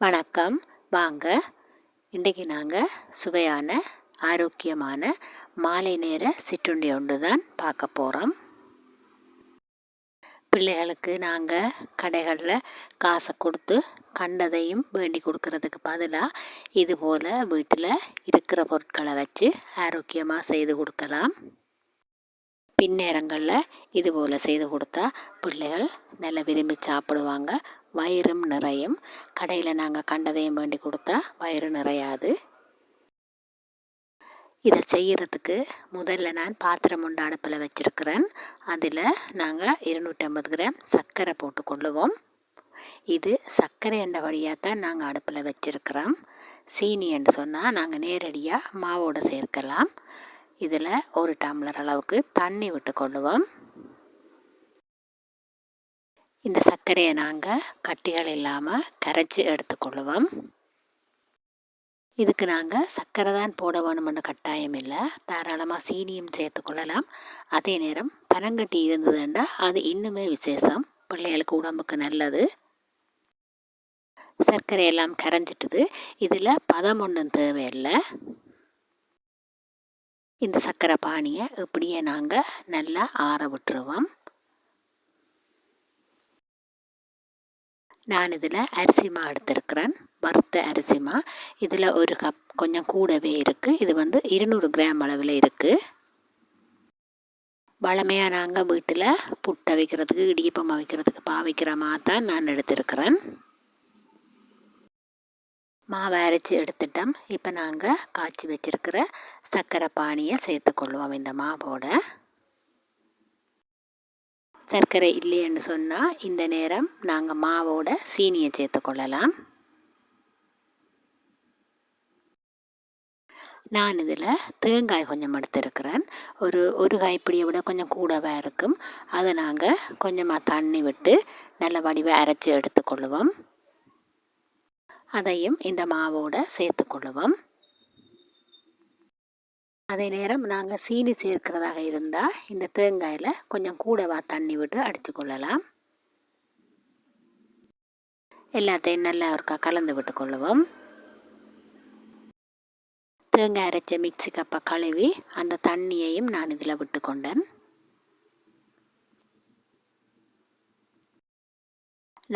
வணக்கம். வாங்க. இன்றைக்கி நாங்கள் சுவையான ஆரோக்கியமான மாலை நேர சிற்றுண்டி ஒன்று தான் பார்க்க போகிறோம் பிள்ளைகளுக்கு நாங்கள் கடைகளில் காசை கொடுத்து கண்டதையும் வேண்டி கொடுக்கறதுக்கு பதிலாக இது போல் வீட்டில் இருக்கிற பொருட்களை வச்சு ஆரோக்கியமாக செய்து கொடுக்கலாம். பின்னேரங்களில் இது போல் செய்து கொடுத்தா பிள்ளைகள் நல்லா விரும்பி சாப்பிடுவாங்க. வயிறும் நிறையும். கடையில் நாங்கள் கண்டதையும் வேண்டி கொடுத்தா வயிறு நிறையாது. இதை செய்கிறதுக்கு முதல்ல நான் பாத்திரம் உண்டு அடுப்பில் வச்சுருக்கிறேன். அதில் நாங்கள் இருநூற்றம்பது கிராம் சர்க்கரை போட்டுக்கொள்ளுவோம் இது சர்க்கரை என்ற வழியாக தான் நாங்கள் அடுப்பில் வச்சுருக்கிறோம். சீனி என்று சொன்னால் நாங்கள் நேரடியாக மாவோடு சேர்க்கலாம். இதில் ஒரு டம்ளர் அளவுக்கு தண்ணி விட்டு கொள்ளுவோம். இந்த சர்க்கரையை நாங்கள் கட்டிகள் இல்லாமல் கரைச்சி எடுத்துக்கொள்ளுவோம் இதுக்கு நாங்கள் சர்க்கரை தான் போட வேணும்னு கட்டாயம் இல்லை. தாராளமாக சீனியும் சேர்த்துக்கொள்ளலாம் அதே நேரம் பனங்கட்டி இருந்ததுண்டா அது இன்னுமே விசேஷம். பிள்ளைகளுக்கு உடம்புக்கு நல்லது. சர்க்கரை எல்லாம் கரைஞ்சிட்டுது. இதில் பதம் ஒன்றும் தேவையில்லை. இந்த சர்க்கரை பானியை இப்படியே நாங்கள் நல்லா ஆற விட்டுருவோம். நான் இதில் அரிசிமா எடுத்திருக்கிறேன். வறுத்த அரிசிமா இதில் ஒரு கப் கொஞ்சம் கூடவே இருக்குது இது வந்து இருநூறு கிராம் அளவில் இருக்குது வளமையாக நாங்கள் வீட்டில் புட்டை வைக்கிறதுக்கு இடியப்பம் வைக்கிறதுக்கு பாவிக்கிற தான் நான் எடுத்திருக்கிறேன். மாவை அரைச்சி எடுத்துட்டோம். இப்போ நாங்கள் காய்ச்சி வச்சுருக்கிற சர்க்கரை பானியை சேர்த்துக்கொள்ளுவோம் இந்த மாவோட. சர்க்கரை இல்லைன்னு சொன்னால் இந்த நேரம் நாங்கள் மாவோட சீனியை சேர்த்துக்கொள்ளலாம் நான் இதில் தேங்காய் கொஞ்சம் எடுத்துருக்கிறேன். ஒரு ஒரு கைப்பிடியை விட கொஞ்சம் கூடவே இருக்கும். அதை நாங்கள் கொஞ்சமாக தண்ணி விட்டு நல்ல வடிவை அரைச்சி எடுத்துக்கொள்ளுவோம் அதையும் இந்த மாவோடு சேர்த்துக்கொள்ளுவோம் அதே நேரம் நாங்கள் சீனி சேர்க்கிறதாக இருந்தால் இந்த தேங்காயில் கொஞ்சம் கூடவா தண்ணி விட்டு அடித்து கொள்ளலாம். எல்லாத்தையும் நல்லா ஒருக்கா கலந்து விட்டு கொள்ளுவோம். தேங்காய் அரைச்ச மிக்சி கப்பை கழுவி அந்த தண்ணியையும் நான் இதில் விட்டு கொண்டேன்.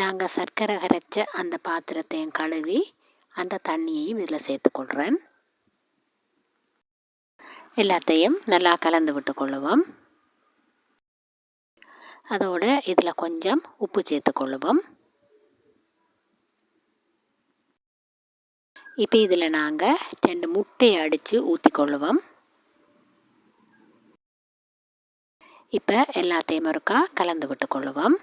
நாங்கள் சர்க்கரை கரைச்ச அந்த பாத்திரத்தையும் கழுவி அந்த தண்ணியையும் இதில் சேர்த்துக்கொள்கிறேன் எல்லாத்தையும் நல்லா கலந்து விட்டு கொள்ளுவோம் அதோடு இதில் கொஞ்சம் உப்பு சேர்த்து கொள்ளுவோம் இப்போ இதில் நாங்கள் ரெண்டு முட்டையை அடித்து ஊற்றி கொள்ளுவோம் இப்போ எல்லாத்தையும் ஒருக்கா கலந்து விட்டு கொள்ளுவோம்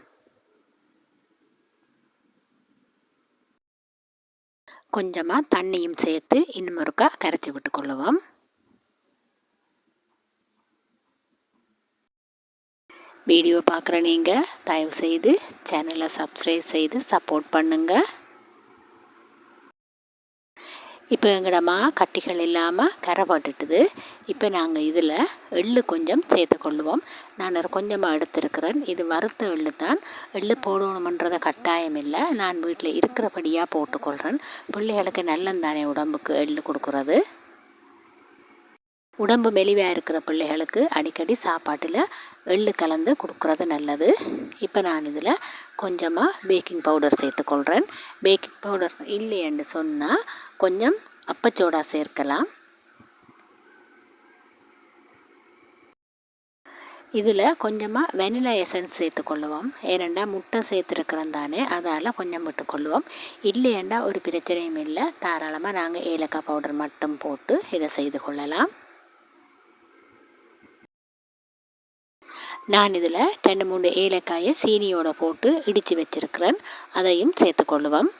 கொஞ்சமாக தண்ணியும் சேர்த்து இன்னும் ஒருக்கா கரைச்சி விட்டு வீடியோ பார்க்குற நீங்கள் தயவுசெய்து சேனலை சப்ஸ்கிரைப் செய்து சப்போர்ட் பண்ணுங்கள் இப்போ எங்கடமா கட்டிகள் இல்லாமல் கரை போட்டுட்டுது இப்போ நாங்கள் இதில் எள்ளு கொஞ்சம் சேர்த்து கொள்ளுவோம். நான் கொஞ்சமாக எடுத்துருக்கிறேன். இது வறுத்த எள்ளு தான். எள்ளு போடணுமன்றத கட்டாயம் இல்லை. நான் வீட்டில் இருக்கிறபடியாக போட்டுக்கொள்கிறேன் பிள்ளைகளுக்கு நல்லந்தானே உடம்புக்கு எள்ளு கொடுக்குறது. உடம்பு மெலிவாக இருக்கிற பிள்ளைகளுக்கு அடிக்கடி சாப்பாட்டில் எள்ளு கலந்து கொடுக்குறது நல்லது. இப்போ நான் இதில் கொஞ்சமாக பேக்கிங் பவுடர் சேர்த்துக்கொள்கிறேன் பேக்கிங் பவுடர் இல்லைன்னு சொன்னால் கொஞ்சம் அப்பச்சோடா சேர்க்கலாம். இதில் கொஞ்சமாக வெனிலா எசன்ஸ் சேர்த்துக்கொள்ளுவோம். ஏனெண்டா முட்டை சேர்த்துருக்கிறோம் தானே அதால் கொஞ்சம் விட்டுக்கொள்ளுவோம். இல்லையண்டா ஒரு பிரச்சனையும் இல்லை. தாராளமாக நாங்கள் ஏலக்காய் பவுடர் மட்டும் போட்டு இதை செய்து கொள்ளலாம். நான் இதில் ரெண்டு மூணு ஏலக்காயை சீனியோடு போட்டு இடித்து வச்சுருக்கிறேன். அதையும் சேர்த்துக்கொள்ளுவோம்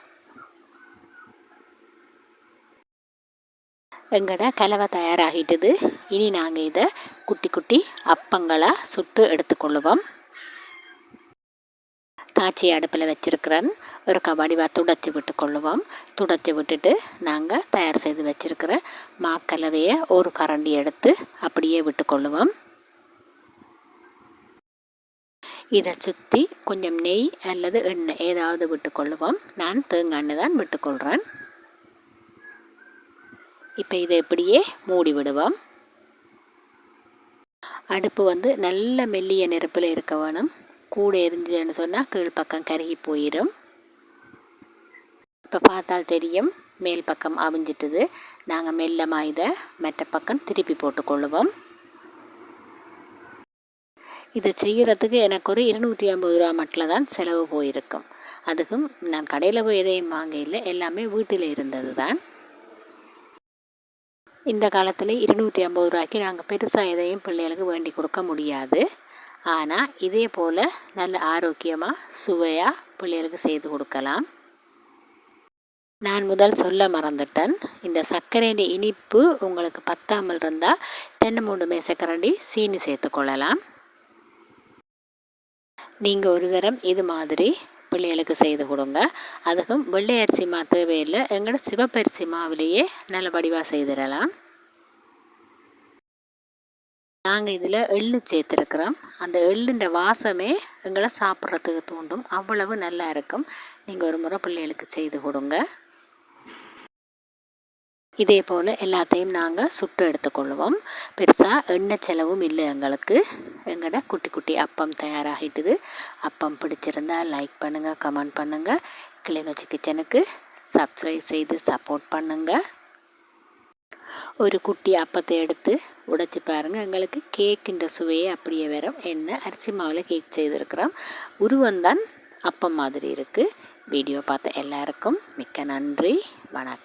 எங்கட கலவை தயாராகிட்டது. இனி நாங்கள் இதை குட்டி குட்டி அப்பங்களாக சுட்டு எடுத்துக்கொள்ளுவோம் காய்ச்சி அடுப்பில் வச்சுருக்கிறேன். ஒரு கபடிவா துடைச்சி விட்டு கொள்ளுவோம். துடைச்சி விட்டுட்டு நாங்கள் தயார் செய்து வச்சுருக்கிற மாக்கலவையை ஒரு கரண்டி எடுத்து அப்படியே விட்டு கொள்ளுவோம். இதை சுற்றி கொஞ்சம் நெய் அல்லது எண்ணெய் ஏதாவது விட்டுக்கொள்ளுவோம். நான் தேங்காய் எண்ணெய் தான் விட்டுக்கொள்கிறேன் இப்போ இதை இப்படியே மூடி விடுவோம். அடுப்பு வந்து நல்ல மெல்லிய நெருப்பில் இருக்க வேணும். கூட எரிஞ்சதுன்னு சொன்னால் கீழ்ப்பக்கம் கருகி போயிடும் இப்போ பார்த்தால் தெரியும் மேல் பக்கம் அவிஞ்சிட்டுது. நாங்கள் மெல்லமாக இதை மற்ற பக்கம் திருப்பி போட்டுக்கொள்ளுவோம். இதை செய்கிறதுக்கு எனக்கு ஒரு இருநூற்றி ஐம்பது ரூபா மட்டும் தான் செலவு போயிருக்கும். அதுக்கும் நான் கடையில் போய் எதையும் வாங்க இல்லை எல்லாமே வீட்டில் இருந்தது தான். இந்த காலத்தில் இருநூற்றி ஐம்பது ரூபாய்க்கு நாங்கள் பெருசாக எதையும் பிள்ளைகளுக்கு வேண்டி கொடுக்க முடியாது. ஆனால் இதே போல் நல்ல ஆரோக்கியமாக சுவையாக பிள்ளைகளுக்கு செய்து கொடுக்கலாம். நான் முதல் சொல்ல மறந்துட்டேன். இந்த சர்க்கரையின் இனிப்பு உங்களுக்கு பத்தாமல் இருந்தால் ரெண்டு மூணு மேசக்கரண்டி சீனி சேர்த்துக்கொள்ளலாம் நீங்கள் ஒரு தரம் இது மாதிரி பிள்ளைகளுக்கு செய்து கொடுங்க. அதுக்கும் வெள்ளை அரிசி மா தேவையில்லை. எங்களோட சிவப்பரிசி மாவிலேயே நல்ல வடிவாக செய்திடலாம். நாங்கள் இதில் எள்ளு சேர்த்துருக்குறோம். அந்த எள்ளுன்ற வாசமே எங்களை சாப்பிட்றதுக்கு தூண்டும். அவ்வளவு நல்லா இருக்கும். நீங்கள் ஒரு முறை பிள்ளைகளுக்கு செய்து கொடுங்க. இதே போல் எல்லாத்தையும் நாங்கள் சுட்டு எடுத்துக்கொள்ளுவோம். பெருசாக எண்ணெய் செலவும் இல்லை எங்களுக்கு. எங்களோட குட்டி குட்டி அப்பம் தயாராகிட்டுது. அப்பம் பிடிச்சிருந்தால் லைக் பண்ணுங்கள் கமெண்ட் பண்ணுங்கள் கிளிநொச்சி கிச்சனுக்கு சப்ஸ்கிரைப் செய்து சப்போர்ட் பண்ணுங்கள் ஒரு குட்டி அப்பத்தை எடுத்து உடைச்சி பாருங்கள் எங்களுக்கு கேக்கின்ற சுவையே அப்படியே வரும் என்ன அரிசி மாவில் கேக் செய்திருக்கிறோம். உருவந்தான் அப்பம் மாதிரி இருக்குது வீடியோ பார்த்த எல்லாருக்கும் மிக்க நன்றி. வணக்கம்.